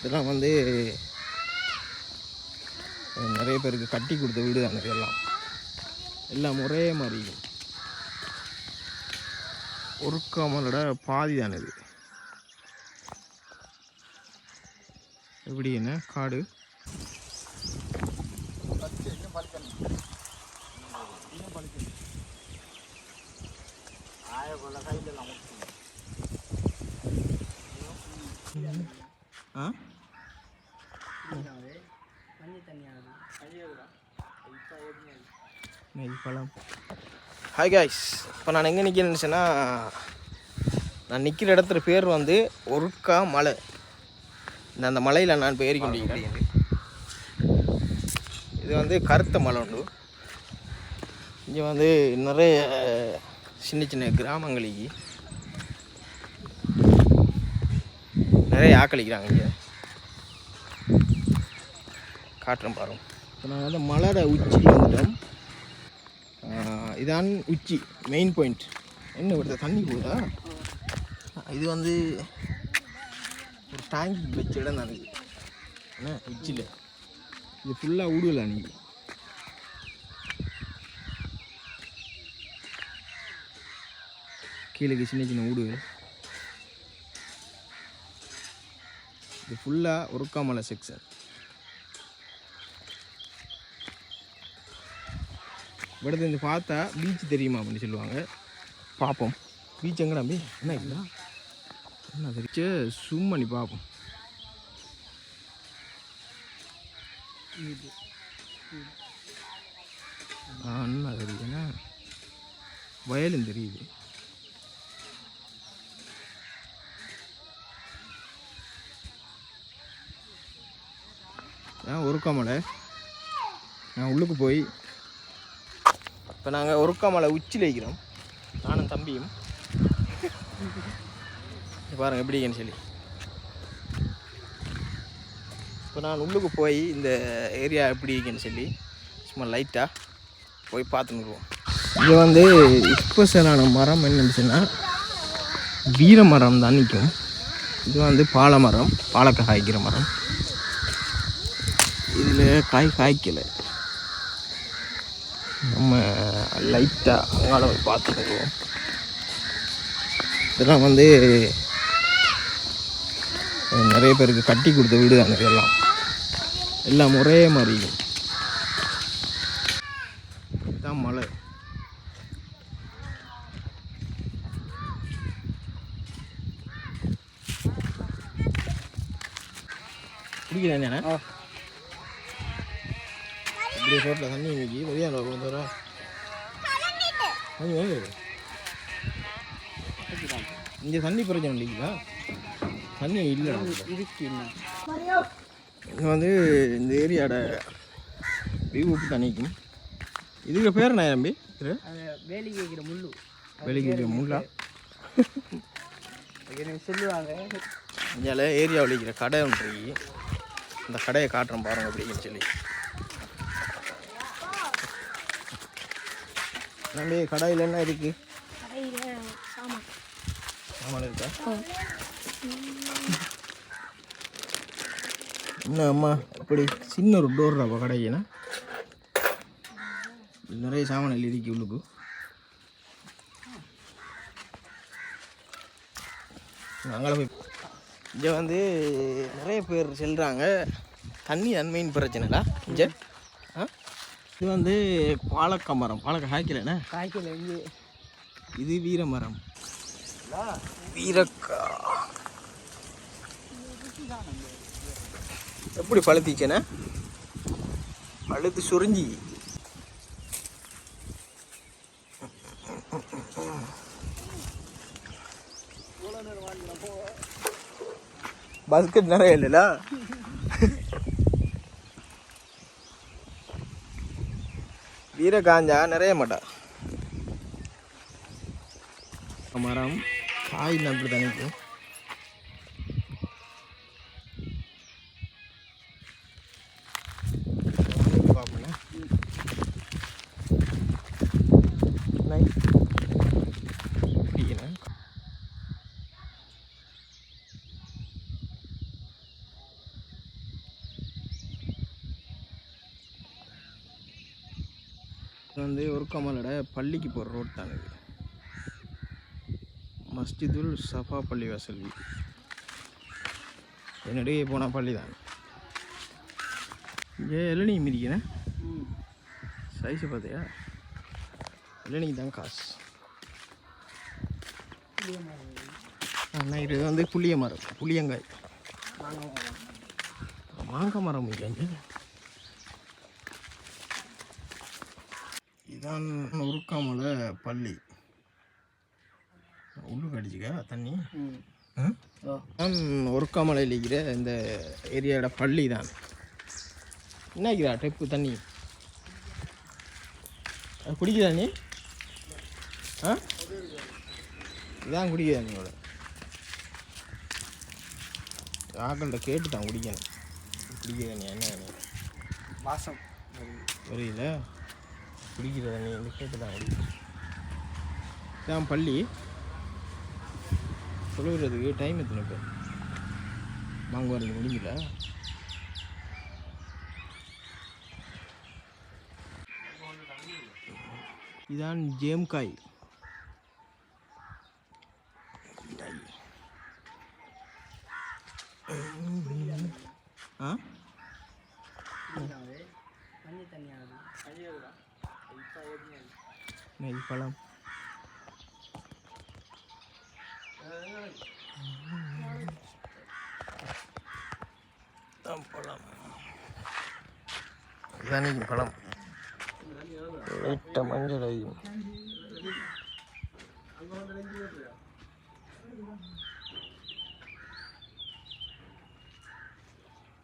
இதெல்லாம் வந்து நிறைய பேருக்கு கட்டி கொடுத்த வீடு தான் இதெல்லாம் எல்லாம். ஒரே மாதிரி. இருக்கும். ஒரு கமலோட பாதி தான் இது. எப்படி என்ன? காடு. ஆ? ஹாய் காய்ஸ் இப்போ நான் எங்கே நிற்கிறேன்னு சொன்னால் நான் நிற்கிற இடத்துல பேர் வந்து ஒருக்கா மலை. இந்த அந்த மலையில் நான் இப்போ ஏறிக்கொண்டிருக்கிறேன் இது வந்து கருத்த மலை உண்டு. இங்கே வந்து நிறைய சின்ன சின்ன கிராமங்களுக்கு நிறைய ஆக்களிக்கிறாங்க இங்கே. காட்டுறேன் பாருங்க. இப்போ நாங்கள் வந்து மலரை உச்சியில் வந்துட்டோம். இதான் உச்சி மெயின் பாயிண்ட் என்ன விடுத தண்ணி போதா இது வந்து ஒரு டேங்க் வச்ச இடம் தான் இது. என்ன? உச்சியில். இது ஃபுல்லாக விடுவல அன்னைக்கு கீழே சின்ன சின்ன ஊடுகள். இது ஃபுல்லாக உருக்காமலை செக்ஷன் விடத்துலேருந்து பார்த்தா பீச் தெரியுமா அப்படின்னு சொல்லுவாங்க. பார்ப்போம். பீச் எங்கடா பே என்ன இல்லை என்ன தெரிச்சு சும் பண்ணி பார்ப்போம். என்ன தெரியுதுன்னா வயலும் தெரியுது. ஒரு கமலை நான் உள்ளுக்கு போய் இப்போ நாங்கள் ஒருக்காமலை உச்சியில் இருக்கிறோம். நானும் தம்பியும். பாருங்கள் எப்படி சொல்லி. இப்போ நான் உள்ளுக்கு போய் இந்த ஏரியா எப்படி இருக்குன்னு சொல்லி சும்மா லைட்டாக போய் பார்த்துருவோம் இது வந்து ஸ்பெஷலான மரம் என்னன்னு சொன்னால் வீர மரம் தான் நிற்கும் இது வந்து பாலை மரம் பாலக்காய் காய்க்கிற மரம். இதில் காய் காய்க்கலை. நம்ம லைட்டாக அங்கால போய் பார்த்துக்குவோம் இதெல்லாம் வந்து நிறைய பேருக்கு கட்டி கொடுத்த வீடு தான் இதெல்லாம் எல்லாம். ஒரே மாதிரி. தான் இதுதான் பிடிக்கிறேன் என்ன இப்படி ரோட்டில் தண்ணி இன்னைக்கு இங்கே தண்ணி பிரச்சனை இல்லைங்களா தண்ணி இல்லை இருக்கு வந்து இந்த ஏரியாவோட வியூவுக்கு தண்ணிக்கும் இதுக்கு பேர் என்ன தம்பி? வேலி கேட்குற முள்ளு. முள்ளா? சொல்லுவாங்க இங்கே ஏரியாவில் இருக்கிற கடை ஒன்று அந்த கடையை காட்டுறேன் பாருங்க அப்படின்னு சொல்லி. நம்பி கடையில் என்ன இருக்கு? சாமான் இருக்கா? என்ன அம்மா இப்படி சின்ன ஒரு டோர் அப்போ கடைக்குண்ணா நிறைய சாமான் இருக்கு உள்ளுக்கு. அங்கே போய் இங்கே வந்து நிறைய பேர் செல்றாங்க. தண்ணி நன்மையின் பிரச்சனைடா இங்கே. இது வந்து பாலக்க மரம். பாலக்க காய்க்கலண்ணே காய்க்கல இங்கே. இது வீர மரம். வீரக்கா. எப்படி பழுத்திச்சேண்ணே பழுத்து சுரிஞ்சி. பஸ்கட் நிறைய இல்லைல்ல? வீர காஞ்சா நிறைய மாட்டா. மரம் காய் அப்படி தனிக்கும். வந்து ஒரு கமலோட பள்ளிக்கு போகிற ரோட் தான் இது மஸ்ஜிதுல் சஃபா பள்ளி வாசல். என்னடியே போனால் பள்ளி தான் இங்கே இளநீ மிதிக்கிறேன். சைஸு பார்த்தியா? இளநீ தான் காசு. அண்ணா இது வந்து புளிய மரம் புளியங்காய். மாங்காய் மரம். மாங்காய் மரம் இங்கே இதான் உருக்காமல பள்ளி உள்ளுக்கு அடிச்சுக்க தண்ணி? நான் ஒருக்காமலையில் இருக்கிற இந்த ஏரியாவோட பள்ளி தான். என்ன இருக்கிறா டெப்பு தண்ணி. அது குடிக்குதா நீ? ஆ? இதான் குடிக்குதா நீங்களோட ஆக்கள்கிட்ட கேட்டு தான் குடிக்கணும். குடிக்கிற நீ? என்ன வாசம். புரியல. குடிக்கிற தண்ணி வந்து கேட்டு தான் இதான் பள்ளி. சொல்லுறதுக்கு டைம் எத்தனை பேர்? வாங்க வரது முடியல இதான் ஜேம்காய் ஆ தண்ணி தண்ணி ஆகுது தண்ணி ஆகுதா இப்போ ஓடினது நெல் பழம் தான் பழம்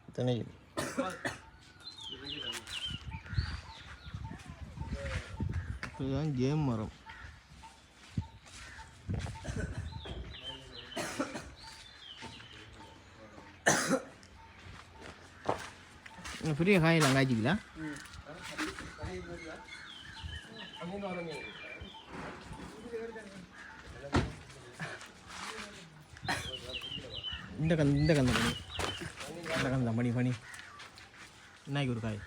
இதானே இதுதான் கேம் மரம். இன்னும் பெரிய காயெல்லாம் காய்ச்சிக்கலாம் இந்த கந்த இந்த கந்த பண்ணி இந்த கந்த பண்ணி பண்ணி இன்னைக்கு ஒரு காய்?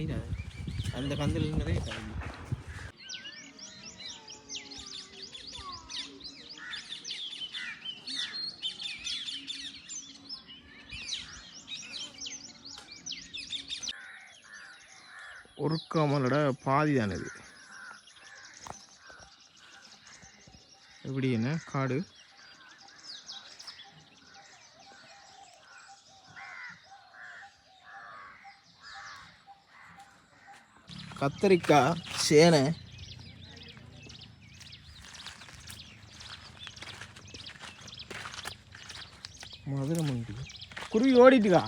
பண்ணிடாது அந்த கந்தில் நிறைய காய் ஒரு கமலோட பாதி தான் இது எப்படி என்ன? காடு? கத்தரிக்காய் சேனை. மதுரை மண்டி. குருவி ஓடிட்டுக்கா?